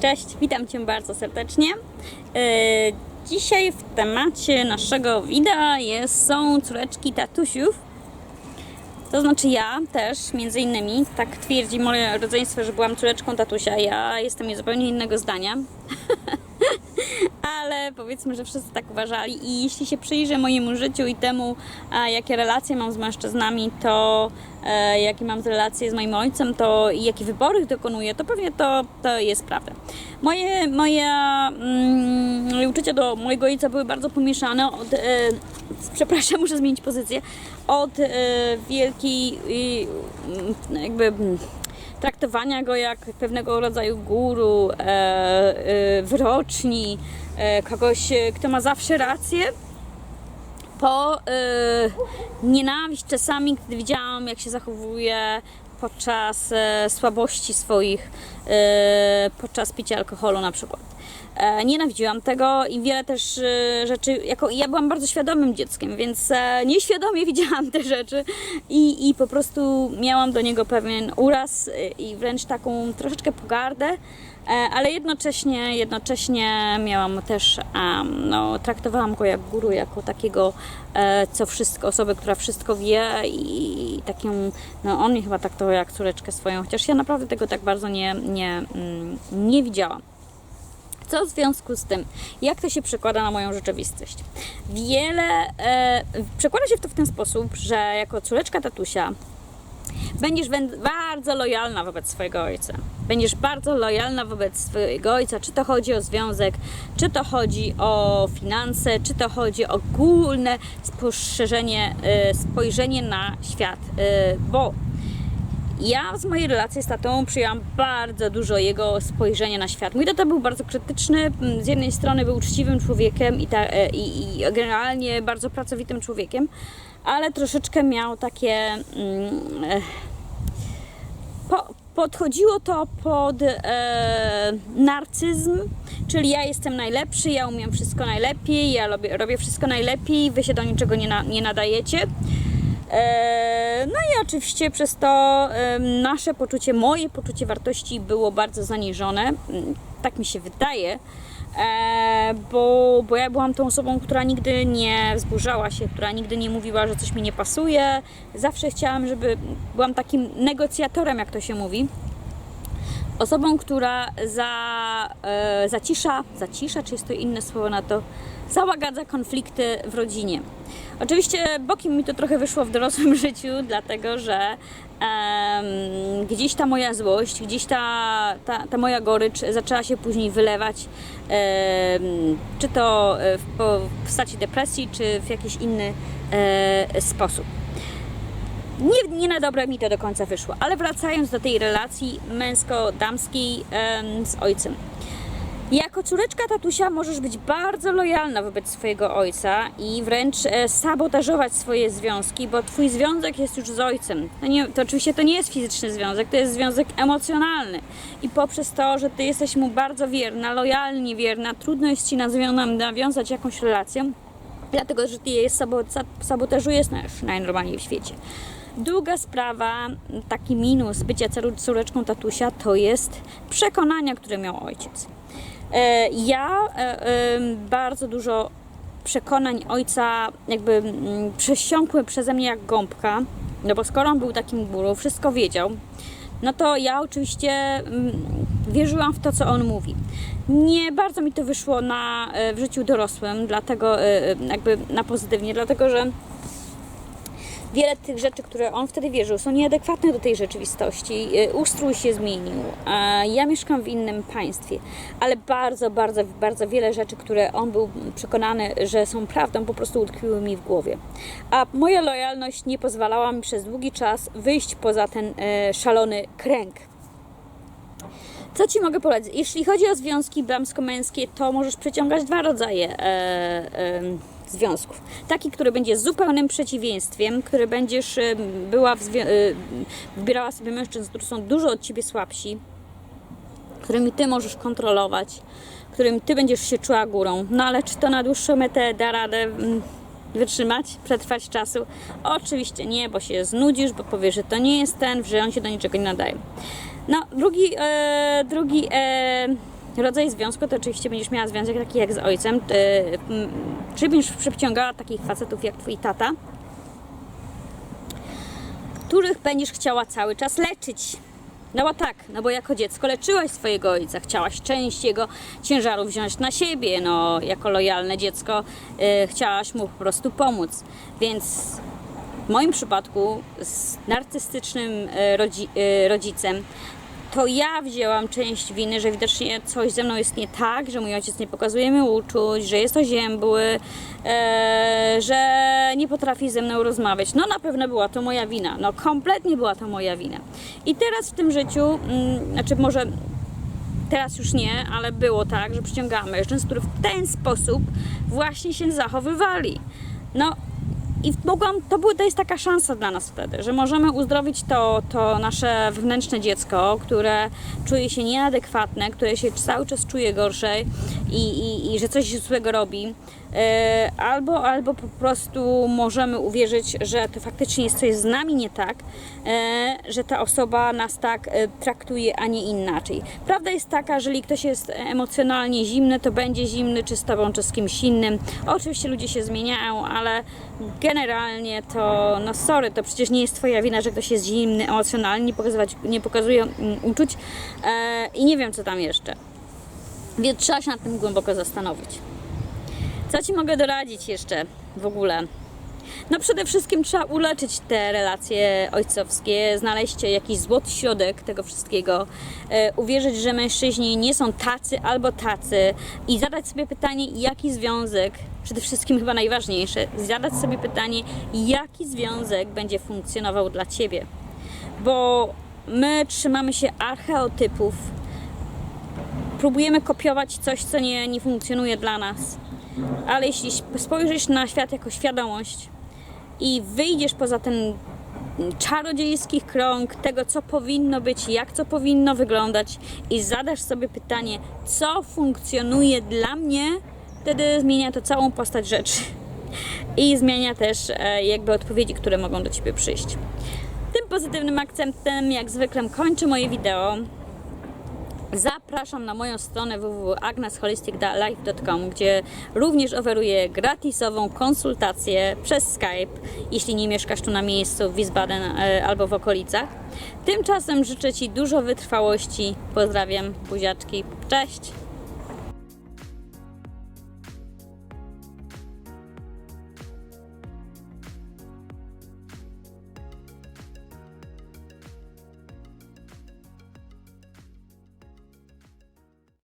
Cześć, witam Cię bardzo serdecznie. E, Dzisiaj w temacie naszego wideo jest, są córeczki tatusiów. To znaczy ja też, między innymi, tak twierdzi moje rodzeństwo, że byłam córeczką tatusia. Ja jestem zupełnie innego zdania. ale powiedzmy, że wszyscy tak uważali i jeśli się przyjrzę mojemu życiu i temu, jakie relacje mam z mężczyznami, to e, jakie mam relacje z moim ojcem, to i jakie wybory dokonuję, to pewnie to, to jest prawda. Moje, moje mm, uczucia do mojego ojca były bardzo pomieszane od, e, przepraszam, muszę zmienić pozycję, od e, wielkiej e, jakby mm, traktowania go jak pewnego rodzaju guru, e, e, wroczni, e, kogoś, e, kto ma zawsze rację, po e, nienawiść czasami, gdy widziałam, jak się zachowuje podczas e, słabości swoich, e, podczas picia alkoholu na przykład. E, nienawidziłam tego i wiele też e, rzeczy, jako ja byłam bardzo świadomym dzieckiem, więc e, nieświadomie widziałam te rzeczy i, i po prostu miałam do niego pewien uraz i wręcz taką troszeczkę pogardę, ale jednocześnie, jednocześnie miałam też, no, traktowałam go jak guru, jako takiego, co wszystko, osobę, która wszystko wie i taką, no on mnie chyba traktował jak córeczkę swoją, chociaż ja naprawdę tego tak bardzo nie, nie, mm, nie widziałam. Co w związku z tym, jak to się przekłada na moją rzeczywistość? Wiele, e, przekłada się to w ten sposób, że jako córeczka tatusia będziesz bardzo lojalna wobec swojego ojca. Będziesz bardzo lojalna wobec swojego ojca, czy to chodzi o związek, czy to chodzi o finanse, czy to chodzi o ogólne spostrzeżenie, e, spojrzenie na świat, e, bo ja z mojej relacji z tatą przyjęłam bardzo dużo jego spojrzenia na świat. Mój tata był bardzo krytyczny, m, z jednej strony był uczciwym człowiekiem i, ta, e, i, i generalnie bardzo pracowitym człowiekiem, ale troszeczkę miał takie... Mm, e, po, podchodziło to pod e, narcyzm, czyli ja jestem najlepszy, ja umiem wszystko najlepiej, ja robię, robię wszystko najlepiej, wy się do niczego nie, na, nie nadajecie. E, No i oczywiście przez to nasze poczucie, moje poczucie wartości było bardzo zaniżone. Mm, Tak mi się wydaje, e, bo, bo ja byłam tą osobą, która nigdy nie wzburzała się, która nigdy nie mówiła, że coś mi nie pasuje. Zawsze chciałam, żeby byłam takim negocjatorem, jak to się mówi osobą, która za, e, zacisza, zacisza, czy jest to inne słowo na to, załagadza konflikty w rodzinie. Oczywiście bokiem mi to trochę wyszło w dorosłym życiu, dlatego że gdzieś ta moja złość, gdzieś ta, ta, ta moja gorycz zaczęła się później wylewać, czy to w, w postaci depresji, czy w jakiś inny e, sposób. Nie, nie na dobre mi to do końca wyszło, ale wracając do tej relacji męsko-damskiej z ojcem. Jako córeczka tatusia możesz być bardzo lojalna wobec swojego ojca i wręcz e, sabotażować swoje związki, bo twój związek jest już z ojcem. To, nie, to oczywiście to nie jest fizyczny związek, to jest związek emocjonalny. I poprzez to, że ty jesteś mu bardzo wierna, lojalnie wierna, trudno jest ci nawiązać jakąś relację, dlatego że ty je sabo- sabotażujesz naj- najnormalniej w świecie. Druga sprawa, taki minus bycia cór- córeczką tatusia, to jest przekonania, które miał ojciec. E, Ja e, em, bardzo dużo przekonań ojca jakby mm, przesiąkły przeze mnie jak gąbka, no bo skoro on był takim guru, wszystko wiedział, no to ja oczywiście mm, wierzyłam w to, co on mówi. Nie bardzo mi to wyszło na, e, w życiu dorosłym, dlatego e, e, jakby na pozytywnie, dlatego że wiele tych rzeczy, które on wtedy wierzył, są nieadekwatne do tej rzeczywistości. Y, Ustrój się zmienił. Ja mieszkam w innym państwie, ale bardzo, bardzo, bardzo wiele rzeczy, które on był przekonany, że są prawdą, po prostu utkwiły mi w głowie. A moja lojalność nie pozwalała mi przez długi czas wyjść poza ten e, szalony kręg. Co Ci mogę polecić? Jeśli chodzi o związki damsko-męskie, to możesz przyciągać dwa rodzaje e, związków. Taki, który będzie zupełnym przeciwieństwem, który będziesz e, była e, wybierała sobie mężczyzn, którzy są dużo od Ciebie słabsi, którymi Ty możesz kontrolować, którym Ty będziesz się czuła górą. No ale czy to na dłuższą metę da radę mm, wytrzymać, przetrwać czasu? Oczywiście nie, bo się znudzisz, bo powiesz, że to nie jest ten, że on się do niczego nie nadaje. No, drugi, e, drugi e, rodzaj związku, to oczywiście będziesz miała związek taki jak z ojcem, mm, czy będziesz przyciągała takich facetów jak twój tata, których będziesz chciała cały czas leczyć. No bo tak, no bo jako dziecko leczyłaś swojego ojca, chciałaś część jego ciężaru wziąć na siebie, no jako lojalne dziecko y, chciałaś mu po prostu pomóc. Więc w moim przypadku z narcystycznym y, rodzi, y, rodzicem to ja wzięłam część winy, że widocznie coś ze mną jest nie tak, że mój ojciec nie pokazuje mi uczuć, że jest oziębły, e, że nie potrafi ze mną rozmawiać. No na pewno była to moja wina, no kompletnie była to moja wina. I teraz w tym życiu, mm, znaczy może teraz już nie, ale było tak, że przyciągałam mężczyzn, którzy w ten sposób właśnie się zachowywali. No i mogłam, to, był, to jest taka szansa dla nas wtedy, że możemy uzdrowić to, to nasze wewnętrzne dziecko, które czuje się nieadekwatne, które się cały czas czuje gorzej i, i, i że coś złego robi. E, Albo, albo po prostu możemy uwierzyć, że to faktycznie jest coś z nami nie tak, e, że ta osoba nas tak e, traktuje, a nie inaczej. Prawda jest taka, że jeżeli ktoś jest emocjonalnie zimny, to będzie zimny czy z tobą, czy z kimś innym. Oczywiście ludzie się zmieniają, ale generalnie to, no sorry, to przecież nie jest twoja wina, że ktoś jest zimny, emocjonalnie, nie, pokazywać, nie pokazuje mm, uczuć i nie wiem co tam jeszcze. Więc trzeba się nad tym głęboko zastanowić. Co Ci mogę doradzić jeszcze w ogóle? No przede wszystkim trzeba uleczyć te relacje ojcowskie, znaleźć jakiś złoty środek tego wszystkiego, e, uwierzyć, że mężczyźni nie są tacy albo tacy i zadać sobie pytanie, jaki związek, przede wszystkim chyba najważniejsze, zadać sobie pytanie, jaki związek będzie funkcjonował dla Ciebie. Bo my trzymamy się archeotypów, próbujemy kopiować coś, co nie, nie funkcjonuje dla nas. Ale jeśli spojrzysz na świat jako świadomość i wyjdziesz poza ten czarodziejski krąg tego, co powinno być, jak co powinno wyglądać i zadasz sobie pytanie, co funkcjonuje dla mnie, wtedy zmienia to całą postać rzeczy. I zmienia też e, jakby odpowiedzi, które mogą do Ciebie przyjść. Tym pozytywnym akcentem, jak zwykle, kończę moje wideo. Zapraszam na moją stronę www.agnesholisticlife.com, gdzie również oferuję gratisową konsultację przez Skype, jeśli nie mieszkasz tu na miejscu w Wiesbaden e, albo w okolicach. Tymczasem życzę Ci dużo wytrwałości. Pozdrawiam, buziaczki. Cześć!